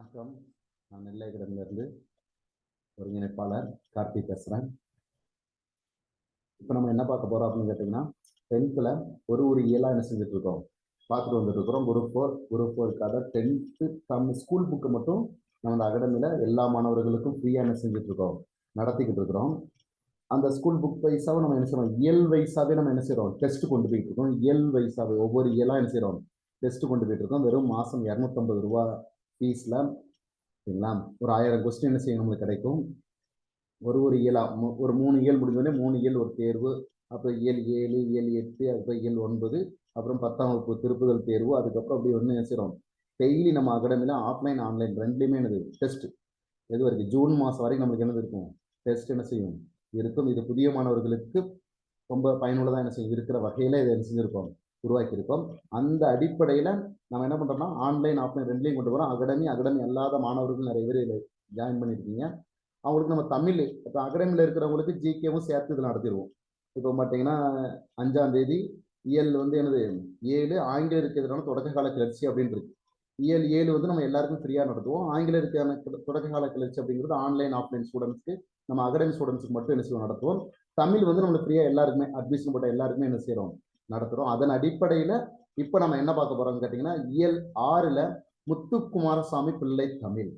வணக்கம். நான் நெல்லை இருந்து ஒருங்கிணைப்பாளர் கார்த்தி பேசுகிறேன் இப்போ நம்ம என்ன பார்க்க போகிறோம் அப்படின்னு கேட்டிங்கன்னா டென்த்தில் ஒரு ஒரு இயலாக என்ன செஞ்சுட்டு இருக்கோம்? பார்த்துட்டு வந்துட்டு இருக்கிறோம். குரூப் ஃபோர் குரூப் ஃபோருக்காக டென்த்து தம் ஸ்கூல் புக்கு மட்டும் நம்ம அந்த அகாடமியில் எல்லா மாணவர்களுக்கும் ஃப்ரீயாக என்ன செஞ்சுட்டு இருக்கோம்? நடத்திக்கிட்டு இருக்கிறோம். அந்த ஸ்கூல் புக் வைஸாவும் நம்ம என்ன செய்யறோம் இயல் வைஸாவே நம்ம என்ன செய்கிறோம் டெஸ்ட் கொண்டு போயிட்டு இருக்கோம். இயல் வைஸாவே ஒவ்வொரு இயலாக என்ன செய்கிறோம் டெஸ்ட் கொண்டு போயிட்டு இருக்கோம். வெறும் மாதம் இரநூத்தம்பது ரூபா ஃபீஸில் சரிங்களா ஒரு ஆயிரம் கொஸ்டின் என்ன செய்யும் நம்மளுக்கு கிடைக்கும்? ஒரு ஒரு இயலா ஒரு மூணு இயல் முடிஞ்சோடனே மூணு இயல் ஒரு தேர்வு அப்புறம் இயல் ஏழு இயல் எட்டு அப்புறம் இயல் ஒன்பது அப்புறம் பத்தாம் வகுப்பு திருப்புதல் தேர்வு அதுக்கப்புறம் அப்படி ஒன்று என்ன செய்கிறோம் டெய்லி நம்ம அகாடமியில் ஆஃப்லைன் ஆன்லைன் ரெண்டுலேயுமே என்னது? டெஸ்ட் எது வரைக்கும்? ஜூன் மாதம் வரைக்கும் நம்மளுக்கு என்னது இருக்கும்? டெஸ்ட் என்ன செய்யும்? இருக்கும். இது புதிய மாணவர்களுக்கு ரொம்ப பயனுள்ளதாக என்ன செய்யும்? இருக்கிற வகையில் இதை செஞ்சுருக்கோம்? உருவாக்கியிருக்கோம். அந்த அடிப்படையில் நம்ம என்ன பண்ணுறோம்னா ஆன்லைன் ஆஃப்லைன் ரெண்டுலையும் கொண்டு போகிறோம் அகடமி அகடமி அல்லாத மாணவர்கள் நிறைய பேர் இதில் ஜாயின் பண்ணியிருக்கீங்க. அவங்களுக்கு நம்ம தமிழ் இப்போ அகாடமியில் இருக்கிறவங்களுக்கு ஜிகேவும் சேர்த்து இதில் நடத்திடுவோம். இப்போ பார்த்தீங்கன்னா அஞ்சாம் தேதி இயல் வந்து எனது ஏழு ஆங்கிலம் இருக்கிறதுனால தொடக்க கால கிளர்ச்சி அப்படின்னு இருக்கு. இயல் ஏழு வந்து நம்ம எல்லாருக்கும் ஃப்ரீயாக நடத்துவோம். ஆங்கிலம் இருக்கிற தொடக்க கால கிளர்ச்சி அப்படிங்கிறது ஆன்லைன் ஆஃப்லைன் ஸ்டூடெண்ட்ஸ்க்கு நம்ம அகடமி ஸ்டூடெண்ட்ஸ்க்கு மட்டும் என்ன செய்வோம் நடத்துவோம். தமிழ் வந்து நம்மளுக்கு ஃப்ரீயாக எல்லாருக்குமே அட்மிஷன் போட்ட எல்லாருக்குமே என்ன செய்கிறோம் நடத்துகிறோம் அதன் அடிப்படையில் இப்போ நம்ம என்ன பார்க்க போறோம்னு கேட்டிங்கன்னா இயல் ஆறுல முத்து குமாரசாமி பிள்ளை தமிழ்.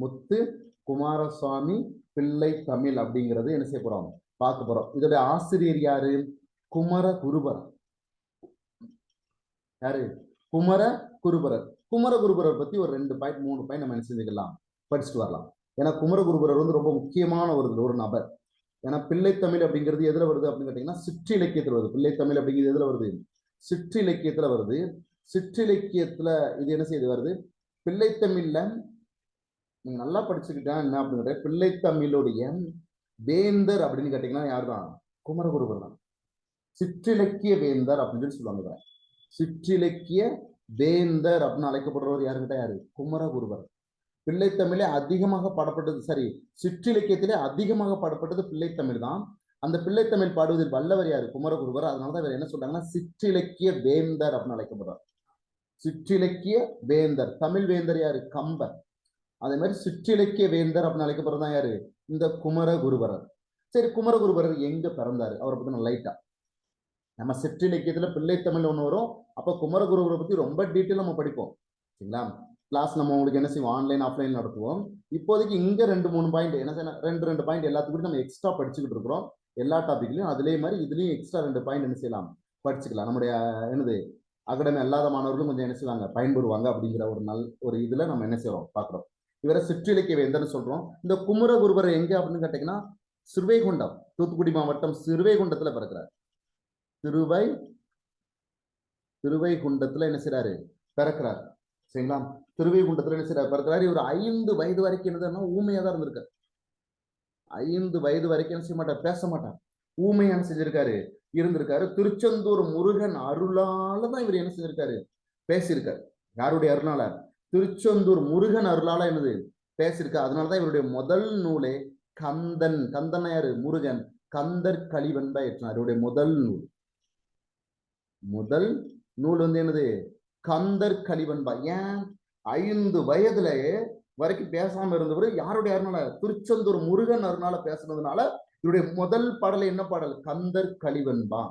முத்து குமாரசாமி பிள்ளை தமிழ் அப்படிங்கிறது என்ன செய்ய போறோம்? பார்க்க போறோம். இதோட ஆசிரியர் யாரு? குமர குருபர் யாரு? குமர குருபரர் குமர குருபரர் பத்தி ஒரு ரெண்டு பாயிண்ட் மூணு பாயிண்ட் நம்ம என்ன செஞ்சுக்கலாம்? படிச்சுட்டு வரலாம். ஏன்னா குமர குருபரர் வந்து ரொம்ப முக்கியமான ஒரு ஒரு நபர். ஏன்னா பிள்ளைத்தமிழ் அப்படிங்கிறது எதுல வருது அப்படின்னு கேட்டீங்கன்னா சிற்றிலக்கியத்தில் வருது. பிள்ளைத்தமிழ் அப்படிங்கிறது எதுல வருது? சிற்றிலக்கியத்தில் வருது. சிற்றிலக்கியத்தில் இது என்ன செய்து வருது. பிள்ளைத்தமிழில் நீங்கள் நல்லா படிச்சுக்கிட்டேன் என்ன அப்படிங்கிற பிள்ளைத்தமிழுடைய வேந்தர் அப்படின்னு கேட்டீங்கன்னா யாருதான்? குமரகுருபர் தான். சிற்றிலக்கிய வேந்தர் அப்படின்னு சொல்லி சொல்லுவாங்க சிற்றிலக்கிய வேந்தர் அப்படின்னு அழைக்கப்படுறவர் யாருக்கிட்ட யாரு? குமரகுருபர் பிள்ளைத்தமிழே அதிகமாக பாடப்பட்டது சரி சிற்றிலக்கியத்திலே அதிகமாக பாடப்பட்டது பிள்ளைத்தமிழ் தான். அந்த பிள்ளைத்தமிழ் பாடுவதில் வல்லவர் யார்? குமரகுருவர். அதனாலதான் இவர் என்ன சொல்றாங்கன்னா சிற்றிலக்கிய வேந்தர் அப்படின்னு அழைக்கப்படுறார். சிற்றிலக்கிய வேந்தர். தமிழ் வேந்தர் யாரு? கம்பர். அதே மாதிரி சிற்றிலக்கிய வேந்தர் அப்படின்னு அழைக்கப்படுறதா யாரு? இந்த குமரகுருபரர் சரி குமரகுருபரர் எங்க பிறந்தாரு? அவரை பத்தி லைட்டா நம்ம சிற்றிலக்கியத்துல பிள்ளைத்தமிழ் ஒன்று வரும். அப்ப குமரகுருபரை பத்தி ரொம்ப டீட்டெயில் நம்ம படிப்போம். சரிங்களா? கிளாஸ் நம்ம உங்களுக்கு என்ன செய்வோம்? ஆன்லைன் ஆஃப்லைன் நடத்துவோம். இப்போதைக்கு இங்கே ரெண்டு மூணு பாயிண்ட் என்ன செய்யணும்? ரெண்டு ரெண்டு பாயிண்ட் எல்லாத்துக்கும் நம்ம எக்ஸ்ட்ரா படிச்சுக்கிட்டு இருக்கிறோம். எல்லா டாப்பிக்லையும் அதே மாதிரி இதுலேயும் எக்ஸ்ட்ரா ரெண்டு பாயிண்ட் என்ன செய்யலாம்? படிச்சுக்கலாம். நம்முடைய என்னது அகடமி அல்லாத மாணவர்களும் கொஞ்சம் என்ன செய்வாங்க? பயன்படுவாங்க அப்படிங்கிற ஒரு நல் ஒரு இதுல நம்ம என்ன செய்றோம் பார்க்குறோம். இவரை சிற்றிலக்கிய வேந்தர்னு சொல்கிறோம் இந்த குமரகுருபர் எங்கே அப்படின்னு கேட்டிங்கன்னா சிறுவைகுண்டம் தூத்துக்குடி மாவட்டம் சிறுவைகுண்டத்தில் பிறக்கிறார். திருவை திருவைகுண்டத்தில் என்ன செய்றாரு? பிறக்கிறார். சரிங்களா? திருவைகுண்டத்துல என்ன செய்றாரு? பிறக்கிறாரு இவர் ஐந்து வயது வரைக்கும் என்னதுன்னா ஊமையா தான் இருந்திருக்காரு. ஐந்து வயது வரைக்கும் என்ன செய்ய மாட்டார்? பேச மாட்டார். ஊமையா என்ன செஞ்சிருக்காரு? இருந்திருக்காரு. திருச்செந்தூர் முருகன் அருளால தான் இவர் என்ன செஞ்சிருக்காரு? பேசியிருக்காரு. யாருடைய அருளால? திருச்செந்தூர் முருகன் அருளால என்னது? பேசியிருக்காரு அதனாலதான் இவருடைய முதல் நூலே கந்தன். கந்தனையாரு முருகன். கந்தர் கலிவன்பா ஏற்றினார். இவருடைய முதல் நூல். முதல் நூல் வந்து என்னது? கந்தர் கலிவன்பா ஏன்? ஐந்து வயதுலயே வரைக்கும் பேசாம இருந்தவர் யாருடைய அருணால திருச்செந்தூர் முருகன் அருணால பேசுனதுனால இவருடைய முதல் பாடல் என்ன பாடல்? கந்தர் கழிவன்பா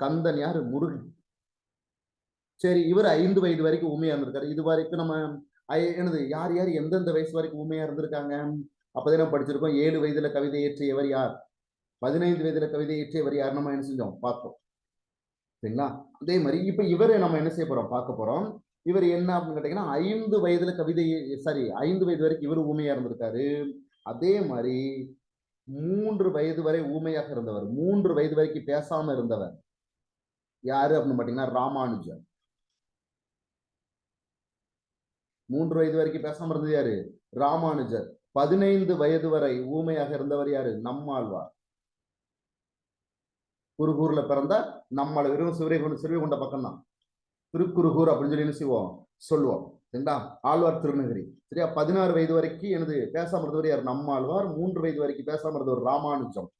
கந்தன் யாரு? முருகன். சரி இவர் ஐந்து வயது வரைக்கும் உண்மையா இருந்திருக்காரு. இது வரைக்கும் நம்ம என்னது யார் யார் எந்தெந்த வயசு வரைக்கும் உண்மையா இருந்திருக்காங்க? அப்பதான் நம்ம படிச்சிருக்கோம். ஏழு வயதுல கவிதை இயற்றியவர் யார்? பதினைந்து வயதுல கவிதை இயற்றியவர் யார்? நம்ம என்ன செஞ்சோம்? பார்த்தோம். சரிங்களா? அதே மாதிரி இப்ப இவரை நம்ம என்ன செய்ய போறோம்? பார்க்க போறோம். இவர் என்ன அப்படின்னு கேட்டீங்கன்னா ஐந்து வயதுல கவிதை சாரி ஐந்து வயது வரைக்கும் இவர் ஊமையா இருந்திருக்காரு. அதே மாதிரி மூன்று வயது வரை ஊமையாக இருந்தவர் மூன்று வயது வரைக்கும் பேசாம இருந்தவர். யாரு அப்படின்னு பாத்தீங்கன்னா ராமானுஜர். மூன்று வயது வரைக்கும் பேசாம இருந்தது யாரு? ராமானுஜர். பதினைந்து வயது வரை ஊமையாக இருந்தவர் யாரு? நம்மாழ்வார். குருகூர்ல பிறந்த நம்மள வெறும் சிவரைகுண்ட சிறுவைகுண்ட பக்கம் தான் திருக்குறுகூர் அப்படின்னு சொல்லி என்ன செய்வோம்? சொல்லுவோம். சரிங்களா? ஆழ்வார் திருநகரி. சரியா? பதினாறு வயது வரைக்கும் எனது பேசாம இருந்தவர் யார்? நம்மாழ்வார். மூன்று வயது வரைக்கும் பேசாம இருந்தவர் ராமானுஜம்.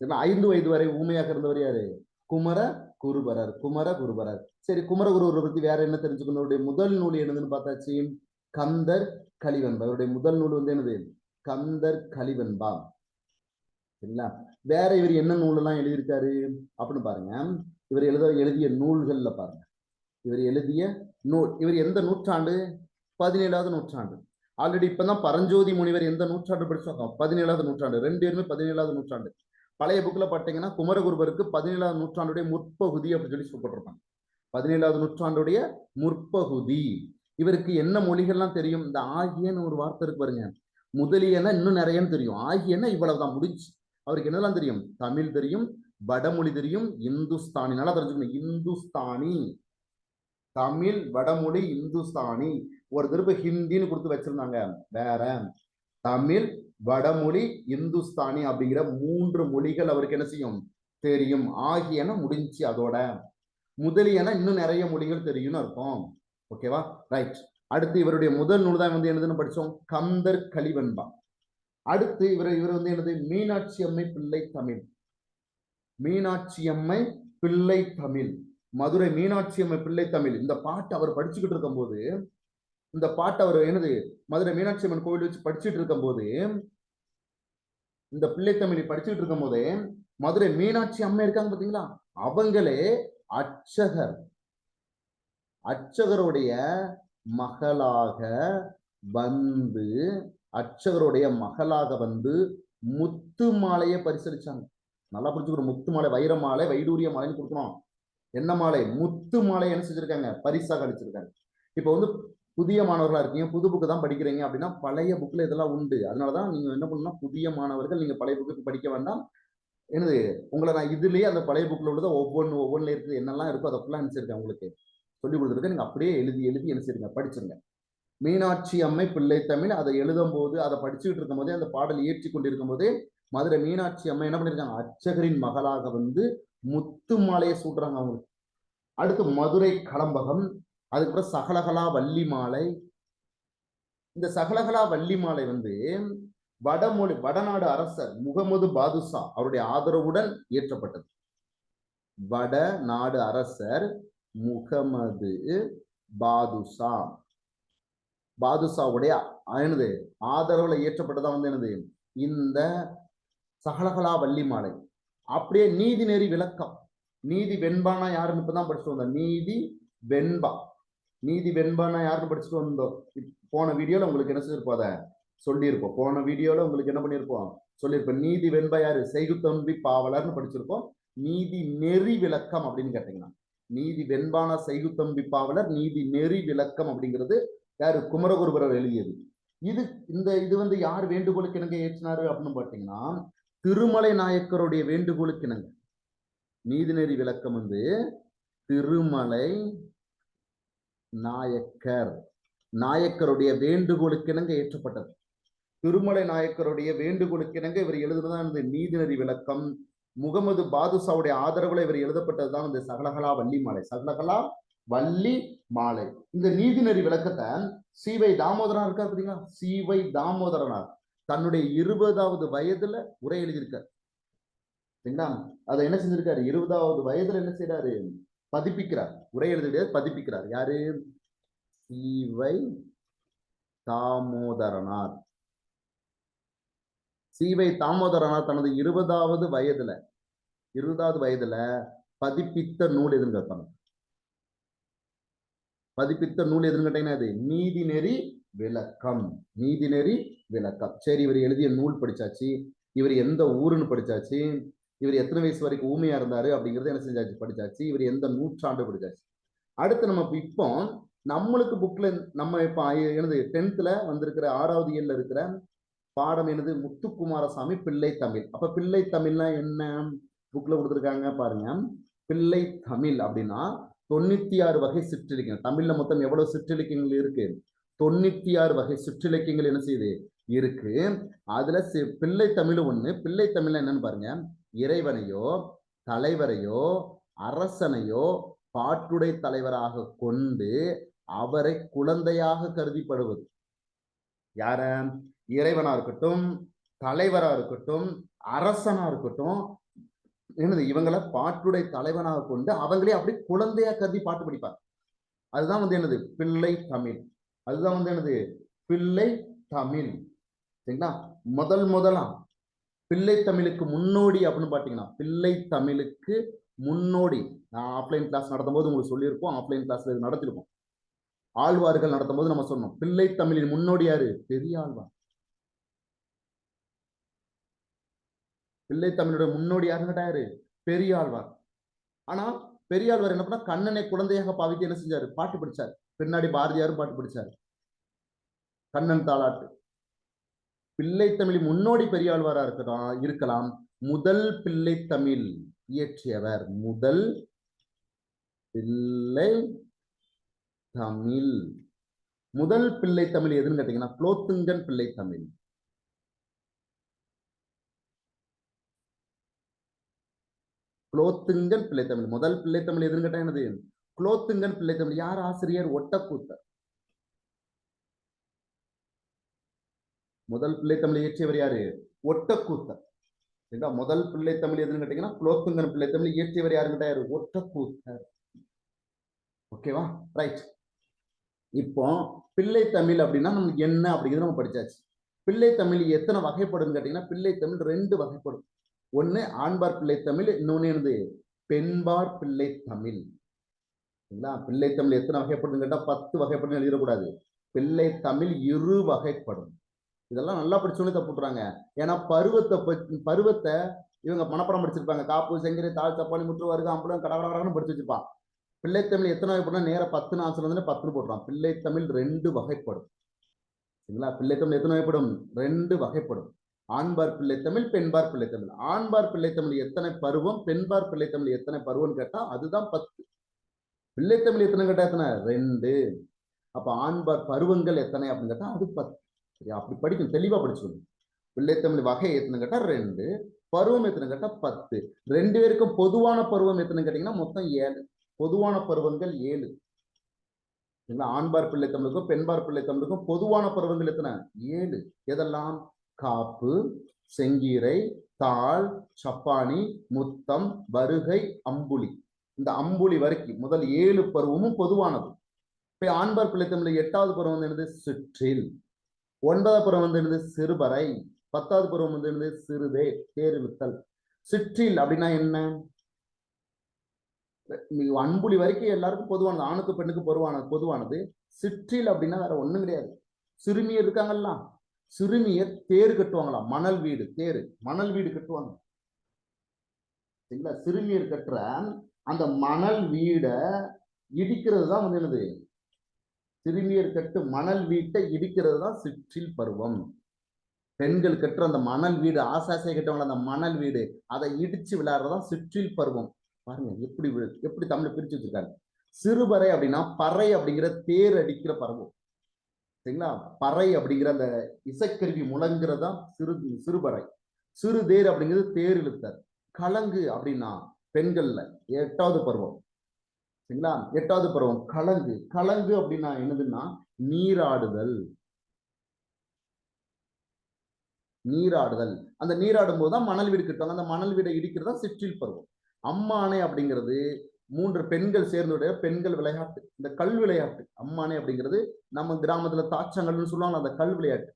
சரிங்களா? ஐந்து வயது வரை ஊமையாக இருந்தவர் யாரு? குமர குருபரர். குமர குருபரர். சரி குமர குருவரை பத்தி வேற என்ன தெரிஞ்சுக்கணும்? அவருடைய முதல் நூல் என்னதுன்னு பார்த்தாச்சு? கந்தர் கலிவெண்பா அவருடைய முதல் நூல் வந்து என்னது? கந்தர் கலிவெண்பா சரிங்களா? வேற இவர் என்ன நூல் எல்லாம் எழுதியிருக்காரு? அப்படின்னு பாருங்க. இவர் எழுத எழுதிய நூல்கள்ல பாருங்க. இவர் எழுதிய நூல் இவர் எந்த நூற்றாண்டு? பதினேழாவது நூற்றாண்டு. ஆல்ரெடி இப்பதான் பரஞ்சோதி முனிவர் எந்த நூற்றாண்டு படிச்சோம் பதினேழாவது நூற்றாண்டு. ரெண்டு பேருமே பதினேழாவது நூற்றாண்டு. பழைய புக்கில் பார்த்தீங்கன்னா குமரகுருபருக்கு பதினேழாவது நூற்றாண்டுடைய முற்பகுதி அப்படின்னு சொல்லி சொல்லப்பட்டிருப்பாங்க. பதினேழாவது நூற்றாண்டுடைய முற்பகுதி. இவருக்கு என்ன மொழிகள்லாம் தெரியும்? இந்த ஆகியன்னு ஒரு வார்த்தை இருக்கு பாருங்க. முதலியன இன்னும் நிறையன்னு தெரியும். ஆகியன இவ்வளவுதான் முடிஞ்சு. அவருக்கு என்னெல்லாம் தெரியும்? தமிழ் தெரியும் வடமொழி தெரியும் இந்துஸ்தானி நல்லா தெரிஞ்சுக்கணும். இந்துஸ்தானி. தமிழ் வடமொழி இந்துஸ்தானி. ஒரு திருப்ப ஹிந்தின்னு கொடுத்து வச்சிருந்தாங்க. வேற. தமிழ் வடமொழி இந்துஸ்தானி அப்படிங்கிற மூன்று மொழிகள் அவருக்கு என்ன செய்யும்? தெரியும். ஆகியன முடிஞ்சு அதோட. முதலியன இன்னும் நிறைய மொழிகள் தெரியும்னு அர்த்தம். ஓகேவா ரைட் அடுத்து இவருடைய முதல் நூல் தான் வந்து என்னதுன்னு படிச்சோம்? கந்தர் கலிவன்பா அடுத்து இவர் இவர் வந்து என்னது? மீனாட்சி அம்மை பிள்ளை தமிழ். மீனாட்சி அம்மை பிள்ளை தமிழ். மதுரை மீனாட்சி அம்மை பிள்ளை தமிழ். இந்த பாட்டு அவர் படிச்சுக்கிட்டு இருக்கும்போது இந்த பாட்டு அவர் என்னது? மதுரை மீனாட்சி அம்மன் கோவில் வச்சு படிச்சுட்டு இருக்கும்போது இந்த பிள்ளை தமிழ் படிச்சுட்டு இருக்கும் போதே மதுரை மீனாட்சி அம்மை இருக்காங்க பாத்தீங்களா அவங்களே அச்சகர் அச்சகருடைய மகளாக வந்து அச்சகருடைய மகளாக வந்து முத்து மாலையை பரிசளிச்சாங்க. நல்லா புரிஞ்சுக்கணும் முத்து மாலை வைர மாலை வைடூரிய மாலைன்னு கொடுக்கணும். என்ன மாலை? முத்து மாலை என்ன செஞ்சிருக்காங்க? பரிசாக அளிச்சிருக்காங்க. இப்போ வந்து புதிய மாணவர்களா இருக்கீங்க புது புக்கு தான் படிக்கிறீங்க அப்படின்னா பழைய புக்கில் இதெல்லாம் உண்டு. அதனாலதான் நீங்க என்ன பண்ணணும்னா புதிய மாணவர்கள் நீங்க பழைய புக்கு படிக்க வேண்டாம். என்னது? உங்களை நான் இதுலயே அந்த பழைய புக்கில் உள்ளதை ஒவ்வொன்று ஒவ்வொன்றுல இருக்குது. என்னெல்லாம் இருக்கோ அதை ஃபுல்லாக அனுப்பிச்சிருக்கேன் உங்களுக்கு. சொல்லி கொடுத்துருக்கேன். நீங்க அப்படியே எழுதி எழுதி அனுப்பிச்சிருங்க படிச்சிருங்க. மீனாட்சி அம்மை பிள்ளை தமிழ். அதை எழுதும் போது அதை படிச்சுக்கிட்டு இருக்கும் போதே அந்த பாடல் இயற்றி கொண்டிருக்கும் போதே மதுரை மீனாட்சி அம்மை என்ன பண்ணியிருக்காங்க அர்ச்சகரின் மகளாக வந்து முத்து மாலையை சூடுறாங்க அவங்களுக்கு அடுத்து மதுரை களம்பகம் அதுக்கப்புறம் சகலகலா வள்ளி மாலை. இந்த சகலகலா வள்ளி மாலை வந்து வடமொழி வடநாடு அரசர் முகமது பாதுஷா அவருடைய ஆதரவுடன் இயற்றப்பட்டது. வட நாடு அரசர் முகமது பாதுஷா. பாதுஷாவுடைய என்னது? ஆதரவுல இயற்றப்பட்டதான் வந்து என்னது? இந்த சகலகலா வள்ளி மாலை. அப்படியே நீதி நெறி விளக்கம். நீதி வெண்பானா யாருன்னு இப்பதான் படிச்சுட்டு வந்தோம். நீதி வெண்பா. நீதி வெண்பானா யாருன்னு படிச்சுட்டு வந்தோம். போன வீடியோல உங்களுக்கு என்ன செஞ்சிருப்போம் அதை சொல்லியிருப்போம். போன வீடியோல உங்களுக்கு என்ன பண்ணியிருப்போம்? சொல்லியிருப்போம். நீதி வெண்பா யாரு? செய்குத்தம்பி பாவலர்னு படிச்சிருப்போம். நீதி நெறி விளக்கம் அப்படின்னு கேட்டீங்கன்னா நீதி வெண்பான செய்குத்தம்பி பாவலர் நீதி நெறி விளக்கம் அப்படிங்கிறது யாரு? குமரகுருபரர் எழுதியது. இது இந்த இது வந்து யார் வேண்டுகோளுக்கு இணங்க ஏற்றினாரு அப்படின்னு பார்த்தீங்கன்னா திருமலை நாயக்கருடைய வேண்டுகோளுக்கு இணங்க நீதிநெறி விளக்கம் வந்து திருமலை நாயக்கர் நாயக்கருடைய வேண்டுகோளுக்கு இணங்க ஏற்றப்பட்டது. திருமலை நாயக்கருடைய வேண்டுகோளுக்கு இணங்க இவர் எழுதுனதான் இந்த நீதிநெறி விளக்கம். முகமது பாதுஷாவுடைய ஆதரவுல இவர் எழுதப்பட்டதுதான் இந்த சகலகலா வள்ளி மாலை. சகலகலா வள்ளி மாலை. இந்த நீதிநெறி விளக்கத்தை சிவை தாமோதரனார் இருக்கார் பார்த்தீங்களா சிவை தாமோதரனார். தன்னுடைய இருபதாவது வயதுல உரை எழுதியிருக்கார். சரிங்களா? அதை என்ன செஞ்சிருக்காரு? இருபதாவது வயதுல என்ன செய்யறாரு பதிப்பிக்கிறார். உரை எழுதிய பதிப்பிக்கிறார். யாரு? சிவை தாமோதரனார். சிவை தாமோதரனார் தனது இருபதாவது வயதுல இருபதாவது வயதுல பதிப்பித்த நூல் எதுன்னு கேட்பாங்க. பதிப்பித்த நூல் எதுன்னு கேட்டீங்கன்னா அது நீதிநெறி விளக்கம். நீதிநெறி விளக்கம். சரி இவர் எழுதிய நூல் படிச்சாச்சு. இவர் எந்த ஊருன்னு படிச்சாச்சு. இவர் எத்தனை வயசு வரைக்கும் ஊமையா இருந்தாரு அப்படிங்கறத என்ன செஞ்சாச்சு? படிச்சாச்சு. இவர் எந்த நூற்றாண்டு படிச்சாச்சு? அடுத்து நம்ம இப்போ நம்மளுக்கு புக்ல நம்ம இப்ப எனது டென்த்ல வந்திருக்கிற ஆறாவது இயல்ல இருக்கிற பாடம் எனது முத்துக்குமாரசாமி பிள்ளை தமிழ். அப்ப பிள்ளை தமிழ்னா என்ன? புக்ல கொடுத்துருக்காங்க பாருங்க. பிள்ளை தமிழ் அப்படின்னா தொண்ணூத்தி ஆறு வகை சிற்றிலக்கியம் தமிழ்ல மொத்தம் எவ்வளவு சிற்றிலக்கியங்கள் இருக்கு? தொண்ணூத்தி ஆறு வகை சிற்றிலக்கியங்கள் என்ன செய்யுது? இருக்கு. அதுல பிள்ளை தமிழ் ஒண்ணு. பிள்ளை தமிழ்ல என்னன்னு பாருங்க. இறைவனையோ தலைவரையோ அரசனையோ பாட்டுடை தலைவராக கொண்டு அவரை குழந்தையாக கருதிப்படுவது. யார? இறைவனா இருக்கட்டும் தலைவரா இருக்கட்டும் அரசனா இருக்கட்டும் என்னது இவங்களை பாட்டுடை தலைவனாக கொண்டு அவங்களே அப்படி குழந்தையா கருதி பாட்டு படிப்பாங்க. அதுதான் வந்து என்னது? பிள்ளை தமிழ். அதுதான் வந்து என்னது? பிள்ளை தமிழ். சரிங்களா? முதல் முதலா பிள்ளை தமிழுக்கு முன்னோடி அப்படின்னு பாத்தீங்கன்னா பிள்ளை தமிழுக்கு முன்னோடி. நான் ஆஃப்லைன் கிளாஸ் நடத்தும் போது உங்களுக்கு சொல்லியிருக்கோம் ஆஃப்லைன் கிளாஸ்ல இது நடத்திருக்கோம் ஆழ்வார்கள் நடத்தும் போது நம்ம சொன்னோம் பிள்ளை தமிழின் முன்னோடி யாரு? பெரிய ஆழ்வார் பிள்ளை தமிழோட முன்னோடி யாருங்கிட்ட யாரு? பெரிய ஆழ்வார் ஆனா பெரியாழ்வார் என்ன பண்ணா கண்ணனை குழந்தையாக பாவித்து என்ன செஞ்சாரு? பாட்டு படிச்சார். பின்னாடி பாரதியாரும் பாட்டு படிச்சார். கண்ணன் தாலாட்டு. பிள்ளை தமிழ் முன்னோடி பெரியாழ்வாரா இருக்கலாம் இருக்கலாம். முதல் பிள்ளை தமிழ் இயற்றியவர் முதல் பிள்ளை தமிழ். முதல் பிள்ளை தமிழ் எதுன்னு கேட்டீங்கன்னா குலோத்துங்கன் பிள்ளை தமிழ். குலோத்துங்கன் பிள்ளை தமிழ். முதல் பிள்ளை தமிழ் எதுன்னு கேட்டா என்னது? குலோத்துங்கன் பிள்ளை தமிழ். யார் ஆசிரியர்? ஒட்டக்கூத்தர். முதல் பிள்ளை தமிழ் இயற்றியவர் யாரு? ஒட்டக்கூத்தர். சரிங்களா? முதல் பிள்ளை தமிழ் எதுன்னு கேட்டீங்கன்னா குலோத்துங்கன் பிள்ளை தமிழ் இயற்றியவர் யாருன்னு கேட்டா யாரு? ஒட்டக்கூத்தர். ஓகேவா ரைட் இப்போ பிள்ளை தமிழ் அப்படின்னா நமக்கு என்ன அப்படிங்கிறது நம்ம படிச்சாச்சு. பிள்ளை தமிழ் எத்தனை வகைப்படும் கேட்டீங்கன்னா பிள்ளை தமிழ் ரெண்டு வகைப்படும். ஒண்ணு ஆண்பார் பிள்ளை தமிழ் இன்னொன்னு என்னது? பெண்பார் பிள்ளை தமிழ் சரிங்களா? பிள்ளை தமிழ் எத்தனை வகைப்படும் கேட்டா பத்து வகைப்படும் எழுதிடக்கூடாது. பிள்ளை தமிழ் இரு வகைப்படும். இதெல்லாம் நல்லா படிச்சோன்னு தப்புட்டுறாங்க ஏன்னா பருவத்தை பருவத்தை இவங்க மனப்படம் படிச்சிருப்பாங்க. காப்பு செங்கரை தாழ் தப்பாளி முற்று வருக அம்பளம் கடகடகடன்னு படிச்சு வச்சிருப்பான். பிள்ளைத்தமிழ் எத்தனை வகைப்படும் நேரம் பத்து ஆன்சர் வந்து பத்துன்னு போட்டுறான் பிள்ளைத்தமிழ் ரெண்டு வகைப்படும். சரிங்களா? பிள்ளைத்தமிழ் எத்தனை வகைப்படும்? ரெண்டு வகைப்படும். ஆண்பார் பிள்ளைத்தமிழ் பெண்பார் பிள்ளைத்தமிழ் ஆண்பார் பிள்ளைத்தமிழ் எத்தனை பருவம் பெண்பார் பிள்ளைத்தமிழ் எத்தனை பருவம்னு கேட்டால் அதுதான் பத்து. பிள்ளைத்தமிழ் எத்தனை கேட்டா எத்தனை? ரெண்டு. அப்ப ஆண்பார் பருவங்கள் எத்தனை அப்படின்னு கேட்டா அது பத்து. சரியா? அப்படி படிக்கும் தெளிவா படிச்சுக்கணும். பிள்ளைத்தமிழ் வகை எத்தனை கேட்டால் ரெண்டு பருவம் எத்தனை கேட்டா பத்து. ரெண்டு பேருக்கும் பொதுவான பருவம் எத்தனை கேட்டீங்கன்னா மொத்தம் ஏழு. பொதுவான பருவங்கள் ஏழு. சரிங்களா ஆண்பார் பிள்ளை தமிழுக்கும் பெண்பார் பிள்ளை தமிழுக்கும் பொதுவான பருவங்கள் எத்தனை? ஏழு. எதெல்லாம்? காப்பு செங்கீரை தாள் சப்பானி முத்தம் வருகை அம்புலி. இந்த அம்புலி வரைக்கும் முதல் ஏழு பருவமும் பொதுவானது. இப்ப ஆண்பார் பிள்ளை தமிழ் எட்டாவது பருவம் என்னது? சிற்றில். ஒன்பதாம் புறம் வந்து என்னது? சிறுபறை. பத்தாவது புறம் வந்து என்னது? சிறுதே தேர்வித்தல். சிற்றில் அப்படின்னா என்ன? அன்புலி வரைக்கும் எல்லாருக்கும் பொதுவானது. ஆணுக்கு பெண்ணுக்கு பொதுவானது பொதுவானது. சிற்றில் அப்படின்னா வேற ஒண்ணும் கிடையாது. சிறுமியர் இருக்காங்கல்ல? சிறுமியர் தேர் கட்டுவாங்களாம் மணல் வீடு தேர். மணல் வீடு கட்டுவாங்க. சரிங்களா? சிறுமியர் கட்டுற அந்த மணல் வீடை இடிக்கிறது தான் வந்து என்னது? சிறுமியர் கட்டு மணல் வீட்டை இடிக்கிறது தான் சிற்றில் பருவம். பெண்கள் கட்டுற அந்த மணல் வீடு ஆசாசை கட்டவங்கள அந்த மணல் வீடு அதை இடிச்சு விளையாடுறதான் சிற்றில் பருவம். பாருங்க எப்படி எப்படி தமிழ் பிரிச்சு வச்சிருக்காங்க. சிறுபறை அப்படின்னா பறை அப்படிங்கிற தேர் அடிக்கிற பருவம். சரிங்களா? பறை அப்படிங்கிற அந்த இசைக்கருவி முழங்குறதா சிறு சிறுபறை. சிறு தேர் அப்படிங்கிறது தேர் இழுத்தார் கலங்கு அப்படின்னா பெண்கள்ல எட்டாவது பருவம். சரிங்களா? எட்டாவது பருவம் கலங்கு. கலங்கு அப்படின்னா என்னதுன்னா நீராடுதல். நீராடுதல். அந்த நீராடும் போது தான் மணல் வீடு கட்டுவாங்க. அந்த மணல் வீடை இடிக்கிறதா சிற்றில் பருவம். அம்மானை அப்படிங்கிறது மூன்று பெண்கள் சேர்ந்துடைய பெண்கள் விளையாட்டு. இந்த கல் விளையாட்டு. அம்மானை அப்படிங்கிறது நம்ம கிராமத்துல தாச்சங்கள்னு சொல்லுவாங்க அந்த கல் விளையாட்டு.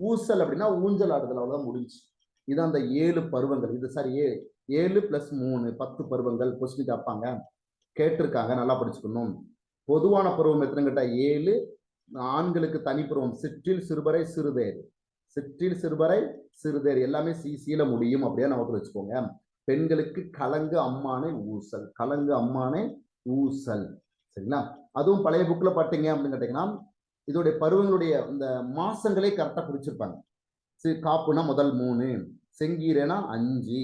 ஊசல் அப்படின்னா ஊஞ்சல் ஆடுதல். அவ்வளவுதான் முடிஞ்சு. இது அந்த ஏழு பருவங்கள். இது சரி ஏ ஏழு பிளஸ் மூணு பத்து பருவங்கள் கொஸ்டின் கேட்பாங்க. கேட்டிருக்காங்க நல்லா படிச்சுக்கணும். பொதுவான பருவம் எத்தனை கேட்டா ஏழு ஆண்களுக்கு தனிப்பருவம் சிற்றில் சிறுபறை சிறுதேர். சிற்றில் சிறுபறை சிறுதேர். எல்லாமே சி சீல முடியும் அப்படியே நமக்கு வச்சுக்கோங்க. பெண்களுக்கு கலங்கு அம்மானை ஊசல். கலங்கு அம்மானை ஊசல். சரிங்களா? அதுவும் பழைய புக்கில் பார்த்தீங்க அப்படின்னு கேட்டீங்கன்னா இதோடைய பருவங்களுடைய இந்த மாசங்களே கரெக்டாக குறிச்சிருப்பாங்க. சி காப்புனா முதல் மூணு செங்கீரைனா அஞ்சு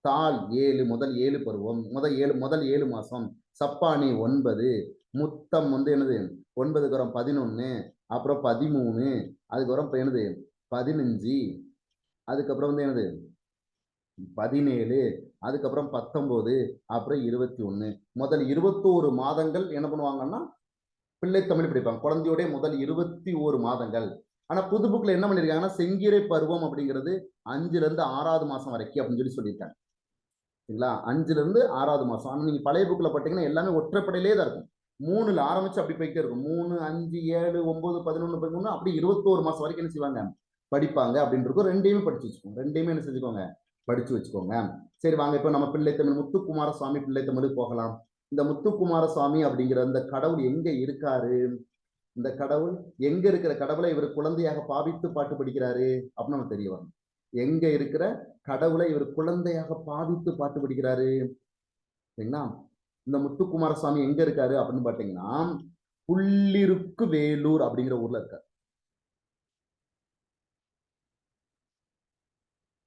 தாள் ஏழு முதல் ஏழு பருவம் முதல் ஏழு முதல் ஏழு மாதம் சப்பானி ஒன்பது முத்தம் வந்து என்னது? ஒன்பதுக்கு அப்புறம் பதினொன்று அப்புறம் பதிமூணு அதுக்கப்புறம் இப்போ என்னது? பதினஞ்சு அதுக்கப்புறம் வந்து என்னது? பதினேழு அதுக்கப்புறம் பத்தொம்போது அப்புறம் இருபத்தி ஒன்று முதல் இருபத்தோரு மாதங்கள் என்ன பண்ணுவாங்கன்னா பிள்ளை தமிழ் படிப்பாங்க. குழந்தையோடைய முதல் இருபத்தி ஓரு மாதங்கள். ஆனால் புது புக்கில் என்ன பண்ணியிருக்காங்கன்னா செங்கீரை பருவம் அப்படிங்கிறது அஞ்சுலேருந்து ஆறாவது மாதம் வரைக்கும் அப்படின்னு சொல்லி சொல்லியிருக்காங்க. சரிங்களா? அஞ்சுல இருந்து ஆறாவது மாசம். ஆனா நீங்க பழைய புக்ல பார்த்தீங்கன்னா எல்லாமே ஒற்றைப்படையிலே தான் இருக்கும். மூணுல ஆரம்பிச்சு அப்படி போயிட்டே இருக்கும். மூணு அஞ்சு ஏழு ஒன்பது பதினொன்று பதிமூணு அப்படி இருபத்தோரு மாசம் வரைக்கும் என்ன செய்வாங்க? படிப்பாங்க அப்படின்னு இருக்கும். ரெண்டையுமே படிச்சு வச்சுக்கோங்க. ரெண்டையுமே என்ன செஞ்சுக்கோங்க? படிச்சு வச்சுக்கோங்க. சரி வாங்க. இப்போ நம்ம பிள்ளை தமிழ் முத்துக்குமார சுவாமி பிள்ளை தமிழுக்கு போகலாம். இந்த முத்துக்குமார சுவாமி அப்படிங்கிற அந்த கடவுள் எங்க இருக்காரு? இந்த கடவுள் எங்க இருக்கிற கடவுளை இவர் குழந்தையாக பாவித்து பாட்டு படிக்கிறாரு அப்படின்னு நம்ம தெரிய வரணும் எங்க இருக்கிற கடவுளை இவர் குழந்தையாக பாவித்து பாட்டு படிக்கிறாரு? சரிங்களா இந்த முத்துக்குமாரசாமி எங்க இருக்காரு அப்படின்னு பாத்தீங்கன்னா புள்ளிருக்கு வேலூர் அப்படிங்கிற ஊர்ல இருக்காரு.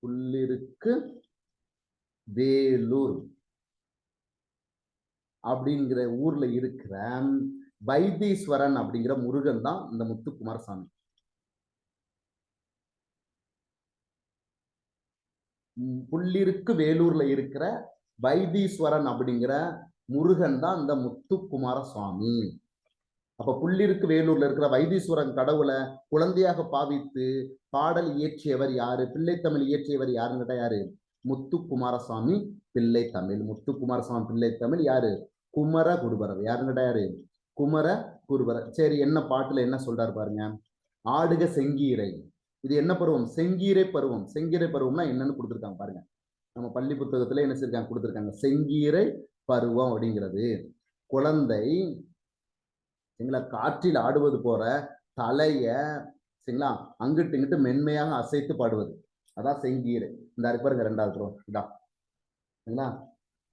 புள்ளிருக்கு வேலூர் அப்படிங்கிற ஊர்ல இருக்கிற வைத்தீஸ்வரன் அப்படிங்கிற முருகன் தான் இந்த முத்துக்குமாரசாமி புள்ளிருக்கு வேலூர்ல இருக்கிற வைத்தீஸ்வரன் அப்படிங்கிற முருகன் தான் இந்த முத்துக்குமார சுவாமி அப்ப புள்ளிருக்கு வேலூர்ல இருக்கிற வைத்தீஸ்வரன் கடவுளை குழந்தையாக பாவித்து பாடல் இயற்றியவர் யாரு? பிள்ளைத்தமிழ் இயற்றியவர் யாருன்னு கேட்டா யாரு? முத்துக்குமாரசாமி பிள்ளை தமிழ். முத்துக்குமாரசாமி பிள்ளை தமிழ் யாரு? குமர குருபரர். யாருன்னு யாரு? குமர குருபரர். சரி என்ன பாட்டுல என்ன சொல்றாரு பாருங்க. ஆடுக செங்கீரை. இது என்ன பருவம்? செங்கீரை பருவம். செங்கீரை பருவம்னா என்னன்னு கொடுத்துருக்காங்க பாருங்க. நம்ம பள்ளி புத்தகத்துல என்ன செஞ்சிருக்காங்க? கொடுத்துருக்காங்க. செங்கீரை பருவம் அப்படிங்கிறது. குழந்தை சரிங்களா காற்றில் ஆடுவது போற தலைய சரிங்களா? அங்கிட்டு இங்கிட்டு மென்மையாக அசைத்து பாடுவது. அதான் செங்கீரை. இந்த இருக்கு பாருங்க ரெண்டாவது பருவம். இதான் சரிங்களா?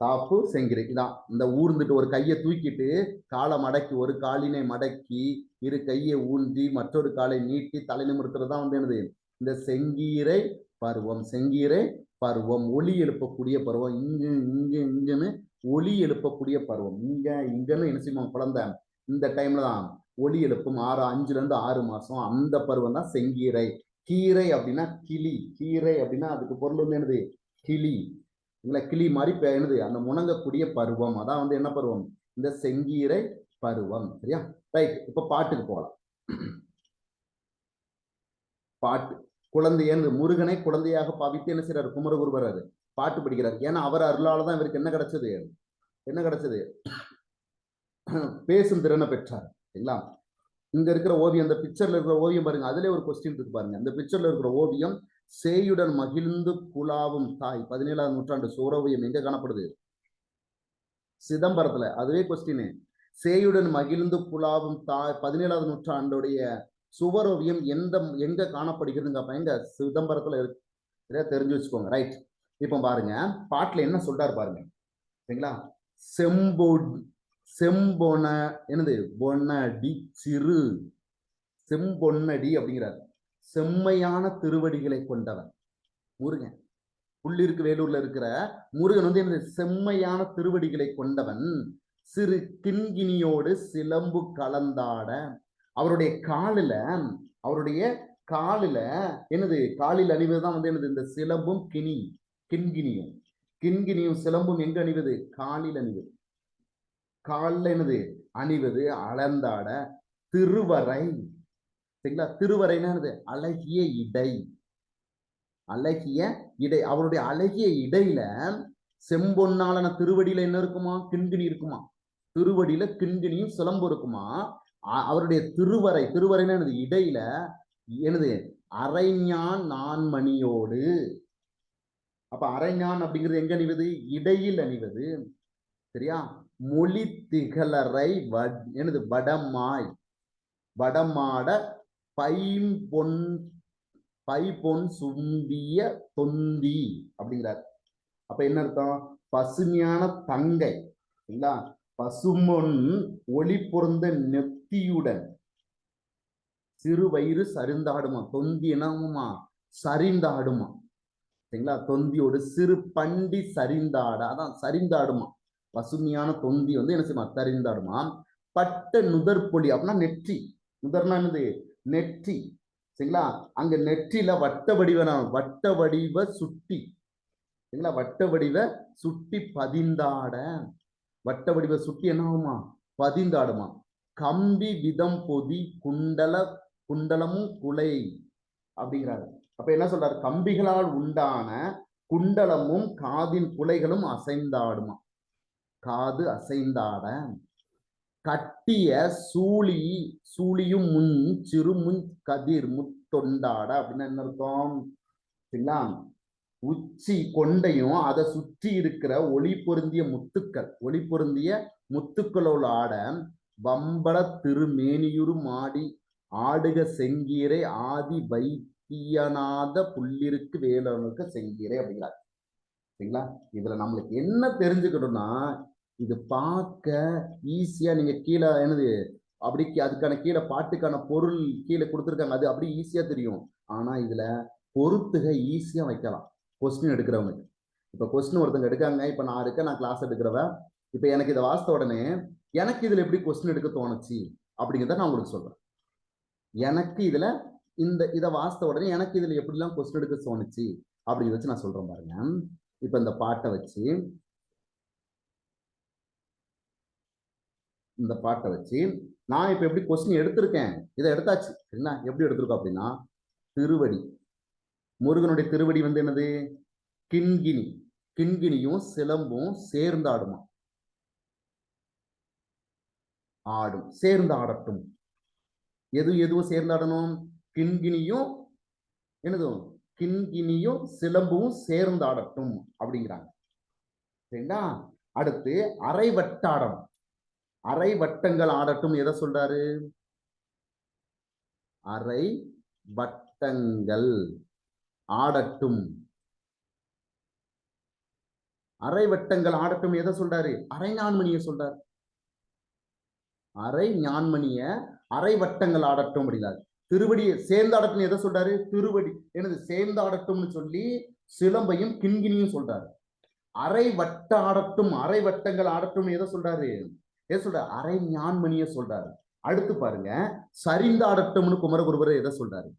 தாப்பு செங்கீரை. இதான் இந்த ஊர்ந்துட்டு ஒரு கையை தூக்கிட்டு காலை மடக்கி ஒரு காலினை மடக்கி இரு கையை ஊன்றி மற்றொரு காலை நீட்டி தலை நிமிர்த்துறது தான் வந்து என்னது? இந்த செங்கீரை பருவம். செங்கீரை பருவம். ஒளி எழுப்பக்கூடிய பருவம். இங்கு இங்கு இங்குன்னு ஒளி எழுப்பக்கூடிய பருவம். இங்க இங்கன்னு என்ன செய்வோம் குழந்தை? இந்த டைம்ல தான் ஒளி எழுப்பும். ஆறு அஞ்சுல இருந்து ஆறு மாசம். அந்த பருவம் தான் செங்கீரை. கீரை அப்படின்னா கிளி. கீரை அப்படின்னா அதுக்கு பொருள் வந்து என்னது? கிளி. இல்லை கிளி மாதிரி பே- என்னது அந்த முணங்கக்கூடிய பருவம். அதான் வந்து என்ன பருவம்? இந்த செங்கீரை பருவம். சரியா? ரைட். இப்ப பாட்டுக்கு போகலாம் பாட்டு. குழந்தையன்னு முருகனை குழந்தையாக பாவித்து என்ன செய்யறாரு குமரகுரு வர்றாரு. பாட்டு படிக்கிறார். ஏன்னா அவர் அருளால தான் இவருக்கு என்ன கிடைச்சது? என்ன கிடைச்சது? பேசும் திறனை பெற்றார். சரிங்களா? இங்க இருக்கிற ஓவியம் அந்த பிக்சர்ல இருக்கிற ஓவியம் பாருங்க. அதுல ஒரு கொஸ்டின் இருக்கு பாருங்க. அந்த பிக்சர்ல இருக்கிற ஓவியம் சேயுடன் மகிழ்ந்து குழாவும் தாய். பதினேழாம் நூற்றாண்டு சூரோவியம் எங்க காணப்படுது? சிதம்பரத்துல. அதுவே கொஸ்டின் சேயுடன் மகிழ்ந்து குழாவும் தாய். பதினேழாவது நூற்றாண்டுடைய சுவரோவியம் எந்த எங்க காணப்படுகிறதுங்க எங்க? சிதம்பரத்துல இருக்கு. தெரிஞ்சு வச்சுக்கோங்க. ரைட் இப்போ பாருங்க. பாட்டுல என்ன சொல்றாரு பாருங்க. சரிங்களா? செம்பொ செம்பொன என்னது? பொன்னடி சிறு. செம்பொன்னடி அப்படிங்கிறாரு. செம்மையான திருவடிகளை கொண்டவன். முருகன். புள்ளிருக்கு வேலூர்ல இருக்கிற முருகன் வந்து என்ன செம்மையான திருவடிகளை கொண்டவன். சிறு கிண்கிணியோடு சிலம்பு கலந்தாட அவருடைய காலில அவருடைய காலில என்னது? காலில் அணிவதுதான் வந்து என்னது? இந்த சிலம்பும் கிணி கிண்கிணியும். கிண்கிணியும் சிலம்பும் எங்க அணிவது? காலில் அணிவது. காலில் என்னது? அணிவது அளந்தாட திருவரை. சரிங்களா? திருவரைன்னா அழகிய இடை. அழகிய இடை. அவருடைய அழகிய இடையில செம்பொன்னாலான திருவடியில என்ன இருக்குமா? கிண்கிணி இருக்குமா? திருவடியில கிண்கிணியும் சிலம்பு இருக்குமா? அ- அவருடைய திருவரை திருவரைன்னா என்னது? இடையில எனது அரைஞான் நான்மணியோடு. அப்ப அரைஞான் அப்படிங்கிறது எங்க அணிவது? இடையில் அணிவது. சரியா? மொழி திகழரை வட் எனது வடமாய். வடமாட பைம்பொன் பைபொன் சுந்திய தொந்தி அப்படிங்கிறார். அப்ப என்ன அர்த்தம்? பசுமையான தங்கை சரிங்களா பசுமொன் ஒளி பொருந்த நெத்தியுடன் சிறு வயிறு சரிந்தாடுமா? தொந்தி என்னமா சரிந்தாடுமா. சரிங்களா? தொந்தியோடு சிறு பண்டி சரிந்தாட அதான் சரிந்தாடுமா. பசுமையான தொந்தி வந்து என்ன செய்யுமா? சரிந்தாடுமா. பட்ட நுதற்பொலி அப்படின்னா நெற்றி. நுதர்னா என்னது? நெற்றி. சரிங்களா? அங்க நெற்றில வட்ட வடிவ வட்ட வடிவ சுட்டி. சரிங்களா? வட்ட வடிவ சுட்டி பதிந்தாட. வட்ட வடிவ சுட்டி என்ன ஆகுமா பதிந்தாடுமா. கம்பி விதம் பொதி குண்டல குண்டலமும் குலை அப்படிங்கிறாரு. அப்ப என்ன சொல்றாரு? கம்பிகளால் உண்டான குண்டலமும் காதின் குலைகளும் அசைந்தாடுமா. காது அசைந்தாட. கட்டிய சூழி சூழியும் முன் சிறுமுன் கதிர் முத்தொண்டாட அப்படின்னு என்ன அர்த்தம்? சரிங்களா? உச்சி கொண்டையும் அதை சுற்றி இருக்கிற ஒளி பொருந்திய முத்துக்கள் ஒளி பொருந்திய முத்துக்களோட ஆட வம்பள திருமேனியுறும் ஆடி ஆடுக செங்கீரை ஆதி வைத்தியநாத புள்ளிருக்கு வேலனுக்கு செங்கீரை அப்படிங்கிறார். சரிங்களா? இதுல நம்மளுக்கு என்ன தெரிஞ்சுக்கணும்னா இது பார்க்க ஈஸியா நீங்க கீழே என்னது அப்படி அதுக்கான கீழே பாட்டுக்கான பொருள் கீழே கொடுத்துருக்காங்க. அது அப்படி ஈஸியா தெரியும். ஆனா இதுல பொறுத்துக ஈஸியா வைக்கலாம். கொஸ்டின் எடுக்கிறவங்களுக்கு. இப்ப கொஸ்டின் ஒருத்தங்க எடுக்காங்க. இப்ப நான் இருக்க நான் கிளாஸ் எடுக்கிறவன் இப்ப எனக்கு இதை வாசித்த உடனே எனக்கு இதுல எப்படி கொஸ்டின் எடுக்க தோணுச்சு? அப்படிங்கிறத நான் உங்களுக்கு சொல்றேன். எனக்கு இதுல இந்த இதை வாசித்த உடனே எனக்கு இதுல எப்படிலாம் கொஸ்டின் எடுக்க தோணுச்சு? அப்படிங்கிறத வச்சு நான் சொல்றேன் பாருங்க. இப்ப இந்த பாட்டை வச்சு இந்த பாட்டை வச்சு நான் இப்போ எப்படி கொஸ்டின் எடுத்திருக்கேன் இதை எடுத்தாச்சு. என்ன எப்படி எடுத்திருக்கோம் அப்படின்னா திருவடி. முருகனுடைய திருவடி வந்து என்னது? கிண்கிணி. கிண்கிணியும் சிலம்பும் சேர்ந்து ஆடுமா? ஆடும். சேர்ந்து ஆடட்டும். எது எதுவும் சேர்ந்து ஆடணும்? கிண்கிணியும் என்னதும் கிண்கிணியும் சிலம்பும் சேர்ந்து ஆடட்டும் அப்படிங்கிறாங்க. சரிங்களா? அடுத்து அரை வட்டாடம் அரை வட்டங்கள் ஆடட்டும் எதை சொல்றாரு? அரை வட்டங்கள் ஆடட்டும். அரை வட்டங்கள் ஆடட்டும் எதை சொல்றாரு? அரை ஞான்மணிய சொல்றாரு. அரை ஞான்மணிய அரை வட்டங்கள் ஆடட்டும் அப்படின்னாரு. திருவடியை சேர்ந்து ஆடட்டும் எதை சொல்றாரு? திருவடி. எனது சேர்ந்து ஆடட்டும்னு சொல்லி சிலம்பையும் கிண்கிணியும் சொல்றாரு. அரை வட்ட ஆடட்டும் அரை வட்டங்கள் ஆடட்டும் எதை சொல்றாரு? எதை சொல்றாரு அரை ஞான்மணிய சொல்றாரு. அடுத்து பாருங்க சரிந்து ஆடட்டும்னு குமரகுருபர் எதை சொல்றாரு?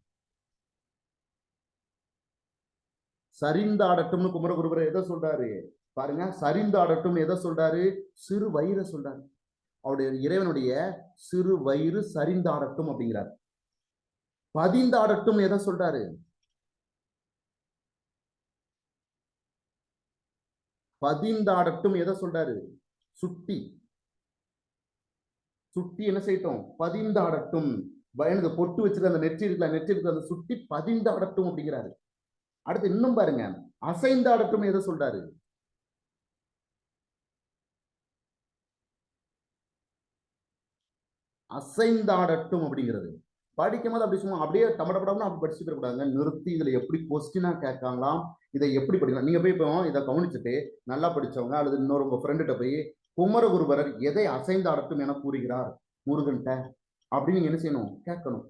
சரிந்தாடட்டும்னு குமரகுருபர் எதை சொல்றாரு? பாருங்க சரிந்தாடட்டும் எதை சொல்றாரு? சிறு வயிறை சொல்றாரு. அவருடைய இறைவனுடைய சிறு வயிறு சரிந்தாடட்டும் அப்படிங்கிறார். பதிந்தாடட்டும் எதை சொல்றாரு? பதிந்தாடட்டும் எதை சொல்றாரு? சுட்டி. சுட்டி என்ன செய்யட்டும்? பதிந்தாடட்டும். எனக்கு பொட்டு வச்சிருக்க அந்த நெற்றி இருக்குல்ல நெற்றி இருக்கிற அந்த சுட்டி பதிந்தாடட்டும் அப்படிங்கிறாரு. அடுத்து இன்னும் பாருங்க. அசைந்தாடட்டும் எதை சொல்றாரு? அசைந்தாடட்டும் அப்படிங்கிறது. படிக்கும் போது அப்படி சும்மா அப்படியே டமடப்படம்னு அப்படி படிச்சு கூடாதுங்க நிறுத்தி இதுல எப்படி கொஸ்டினா கேட்காங்களாம் இதை எப்படி படிக்கலாம்? நீங்க போய் இப்போ இதை கவனிச்சுட்டு நல்லா படிச்சவங்க அல்லது இன்னொரு உங்க ஃப்ரெண்டுகிட்ட போய் குமரகுருபரர் எதை அசைந்தாடட்டும் என கூறுகிறார்? முருகன்ட்ட. அப்படின்னு நீங்க என்ன செய்யணும்? கேட்கணும்.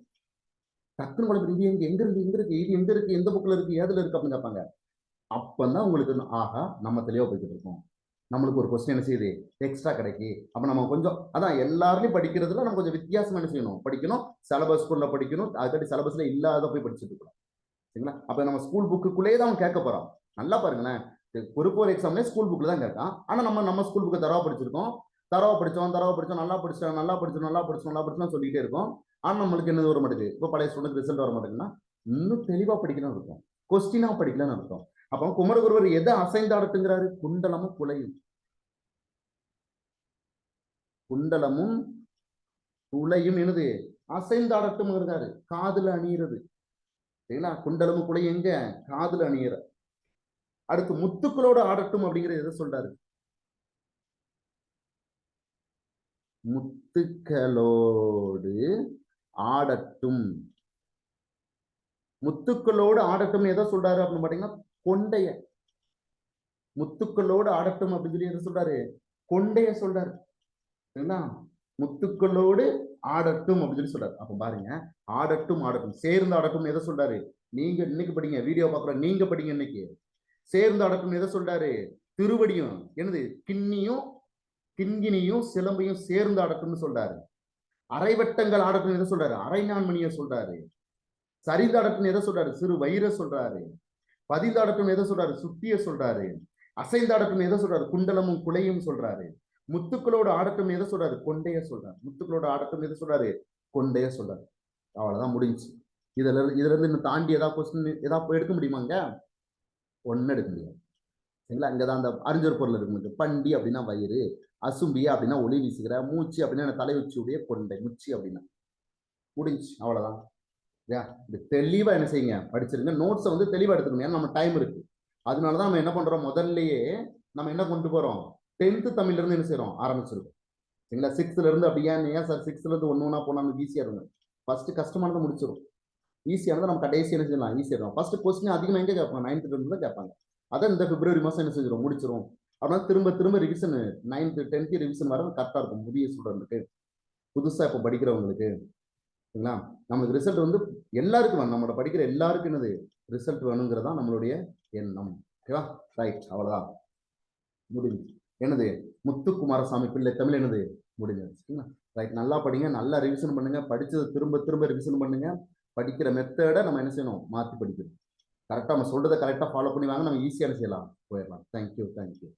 டக்குனு குழப்பம் இது எங்க எங்க இருக்கு எங்க இருக்கு இது எங்க இருக்கு எந்த புக்கில் இருக்கு ஏதுல இருக்கு அப்படின்னு கேட்பாங்க. அப்பதான் உங்களுக்கு ஆஹா நம்ம தெளிவா போய்கிட்டு இருக்கோம். நம்மளுக்கு ஒரு கொஸ்டின் என்ன செய்யுது? எக்ஸ்ட்ரா கிடைக்கு. அப்போ நம்ம கொஞ்சம் அதான் எல்லாருமே படிக்கிறதுல நம்ம கொஞ்சம் வித்தியாசமா என்ன செய்யணும்? படிக்கணும் சிலபஸ் ஸ்கூல்ல படிக்கணும் அதுக்காட்டி சிலபஸ்ல இல்லாத போய் படிச்சுட்டு இருக்கணும். சரிங்களா? அப்போ நம்ம ஸ்கூல் புக்குக்குள்ளேயே தான் அவன் கேட்க போறான். நல்லா பாருங்களேன். பொறுப்போர் எக்ஸாம்லேயே ஸ்கூல் புக்ல தான் கேட்கான் ஆனா நம்ம நம்ம ஸ்கூல் புக்கை தரவா படிச்சிருக்கோம். தரவா படிச்சோம் தரவா படிச்சோம் நல்லா படிச்சோம் நல்லா படிச்சோம் நல்லா படிச்சோம் நல்லா படிச்சோம் சொல்லிட்டே இருக்கோம். ஆனா நம்மளுக்கு என்னது வர மாட்டேங்குது? இப்போ பழைய ஸ்டூடெண்ட் ரிசல்ட் வர மாட்டேங்குன்னா இன்னும் தெளிவா படிக்கணும்னு இருக்கும் கொஸ்டினா படிக்கலாம்னு அர்த்தம். அப்போ குமரகுருவர் எதை அசைந்தாடட்டுங்கிறாரு குண்டலமும் குலையும் குண்டலமும் குலையும் என்னது? அசைந்தாடட்டும் இருக்காரு காதுல அணியிறது. சரிங்களா? குண்டலமும் குலை எங்க? காதுல அணியிற. அடுத்து முத்துக்களோட ஆடட்டும் அப்படிங்கிறது எதை சொல்றாரு. முத்துக்களோடு ஆடட்டும். முத்துக்களோடு ஆடட்டும் எதை சொல்றாரு அப்படின்னு பாத்தீங்கன்னா கொண்டைய. முத்துக்களோடு ஆடட்டும் அப்படின்னு சொல்லி எதை சொல்றாரு? கொண்டைய சொல்றாரு. சரிங்களா? முத்துக்களோடு ஆடட்டும் அப்படின்னு சொல்லி சொல்றாரு. அப்ப பாருங்க ஆடட்டும் ஆடட்டும். சேர்ந்து ஆடட்டும் எதை சொல்றாரு? நீங்க இன்னைக்கு படிங்க வீடியோ பாக்குற நீங்க படிங்க இன்னைக்கு. சேர்ந்து அடக்கணும். எதை சொல்றாரு? திருவடியும் என்னது? கிண்ணியும் கிண்கிணியும் சிலம்பையும் சேர்ந்து அடக்கணும்னு சொல்றாரு. அரைவட்டங்கள் அடக்கணும். எதை சொல்றாரு? அரைநான்மணிய சொல்றாரு. சரிந்தாடட்டும் எதை சொல்றாரு? சிறு வயிற சொல்றாரு பதிந்தாடட்டும் எதை சொல்றாரு? சுத்திய சொல்றாரு. அசைந்தாடட்டும் எதை சொல்றாரு? குண்டலமும் குலையும் சொல்றாரு. முத்துக்களோட ஆடட்டும் எதை சொல்றாரு? கொண்டைய சொல்றாரு. முத்துக்களோட ஆடட்டும் எதை சொல்றாரு? கொண்டைய சொல்றாரு. அவ்வளவுதான் முடிஞ்சு இதுல இருந்து- இதுல இருந்து இன்னும் தாண்டி ஏதாவது கொஸ்டின் ஏதாவது எடுக்க முடியுமாங்க ஒன்று எடுக்க முடியாது. சரிங்களா? இங்கே தான் அந்த அறிஞர் பொருள் இருக்கு முடியும் பண்டி அப்படின்னா வயிறு அசும்பி அப்படின்னா ஒளி வீசுகிற மூச்சு அப்படின்னா தலை உச்சியுடைய கொண்டை முச்சி அப்படின்னா. முடிஞ்சு அவ்வளோதான் இல்லையா இது தெளிவாக என்ன செய்யுங்க? படிச்சிருங்க. நோட்ஸை வந்து தெளிவாக எடுத்துக்கணும். ஏன்னா நம்ம டைம் இருக்கு. அதனால தான் நம்ம என்ன பண்ணுறோம் முதல்லையே நம்ம என்ன கொண்டு போகிறோம் டென்த்து தமிழ்ல இருந்து என்ன செய்கிறோம் ஆரம்பிச்சிருக்கோம். சரிங்களா? சிக்ஸ்த்துலேருந்து அப்படியே ஏன்? சார் சிக்ஸ்த்துலேருந்து ஒன்று ஒன்றா போனால் நமக்கு ஈஸியாக இருக்கும் ஃபஸ்ட்டு கஷ்டமானதை முடிச்சிடும் ஈஸியானதை நம்ம கடைசி என்ன செய்யலாம்? ஈஸியாக இருக்கும் ஃபர்ஸ்ட் கொஸ்டின் அதிகமாக எங்கே கேட்பாங்க? நைன்த் டென்த் தான் கேட்பாங்க. அதான் இந்த பிப்ரவரி மாதம் என்ன செஞ்சிடும் முடிச்சிடும் அப்படின்னா திரும்ப திரும்ப ரிவிஷன் நைன்த்து டென்த்து ரிவிஷன் வர கரெக்டாக இருக்கும். புதிய ஸ்டூடெண்ட்டுக்கு புதுசாக இப்போ படிக்கிறவங்களுக்கு. சரிங்களா? நமக்கு ரிசல்ட் வந்து எல்லாருக்கும் வேணும். நம்மளோட படிக்கிற எல்லாருக்கும் என்னது? ரிசல்ட் வேணுங்கிறது தான் நம்மளுடைய எண்ணம். ஓகேவா ரைட் அவ்வளோதான் முடிஞ்சு என்னது? முத்துக்குமாரசாமி பிள்ளை தமிழ் என்னது? முடிஞ்சது. சரிங்களா? ரைட் நல்லா படிங்க. நல்லா ரிவிஷன் பண்ணுங்க. படிச்சதை திரும்ப திரும்ப ரிவிஷன் பண்ணுங்க. படிக்கிற மெத்தடை நம்ம என்ன செய்யணும்? மாற்றி படிக்கணும். கரெக்டாக நம்ம சொல்கிறத கரெக்டாக ஃபாலோ பண்ணி வாங்க. நம்ம ஈஸியான செய்யலாம்? போயிடலாம். Thank you thank you